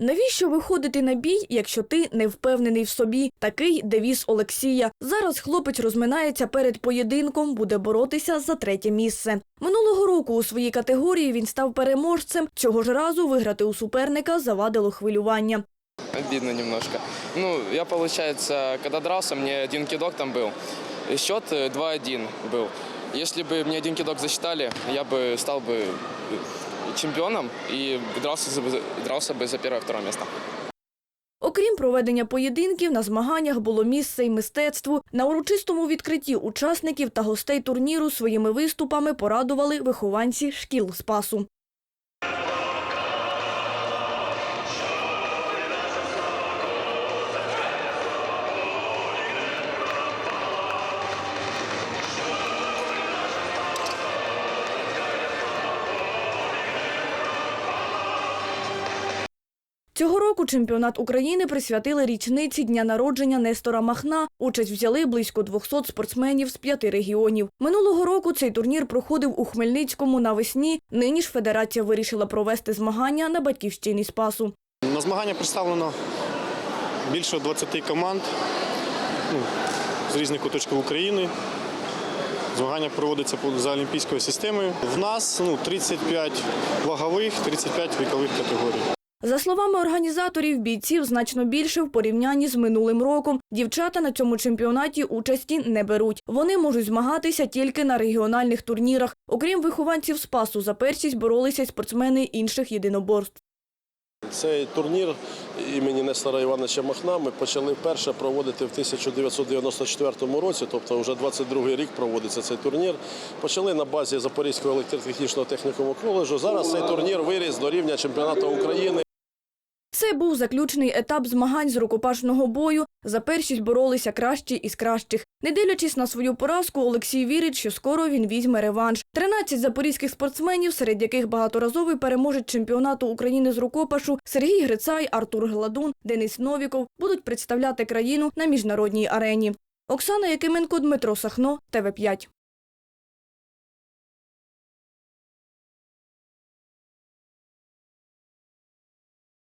Навіщо виходити на бій, якщо ти не впевнений в собі? Такий девіз Олексія. Зараз хлопець розминається перед поєдинком, буде боротися за третє місце. Минулого року у своїй категорії він став переможцем. Цього ж разу виграти у суперника завадило хвилювання. Обидно немножко. Ну, я, получается, когда дрался, мне один кидок там был. И Счет э, 2-1 был. Если бы мне один кидок засчитали, я бы стал бы э, і и дрался, за- дрался бы за перше-второе місце. Окрім проведення поєдинків, на змаганнях було місце й мистецтву. На урочистому відкритті учасників та гостей турніру своїми виступами порадували вихованці шкіл Спасу. Року чемпіонат України присвятили річниці дня народження Нестора Махна. Участь взяли близько 200 спортсменів з п'яти регіонів. Минулого року цей турнір проходив у Хмельницькому навесні. Нині ж федерація вирішила провести змагання на батьківщині Спасу. На змагання представлено більше 20 команд ну, з різних куточків України. Змагання проводиться за олімпійською системою. В нас ну, 35 вагових, 35 вікових категорій. За словами організаторів, бійців значно більше в порівнянні з минулим роком. Дівчата на цьому чемпіонаті участі не беруть. Вони можуть змагатися тільки на регіональних турнірах. Окрім вихованців Спасу, за першість боролися й спортсмени інших єдиноборств. Цей турнір імені Нестора Івановича Махна ми почали вперше проводити в 1994 році, тобто вже 22 рік проводиться цей турнір. Почали на базі Запорізького електротехнічного технікуму коледжу. Зараз цей турнір виріс до рівня чемпіонату України. Це був заключний етап змагань з рукопашного бою. За першість боролися кращі із кращих. Не дивлячись на свою поразку, Олексій вірить, що скоро він візьме реванш. 13 запорізьких спортсменів, серед яких багаторазовий переможець чемпіонату України з рукопашу Сергій Грицай, Артур Гладун, Денис Новіков будуть представляти країну на міжнародній арені. Оксана Якименко, Дмитро Сахно, ТВ5.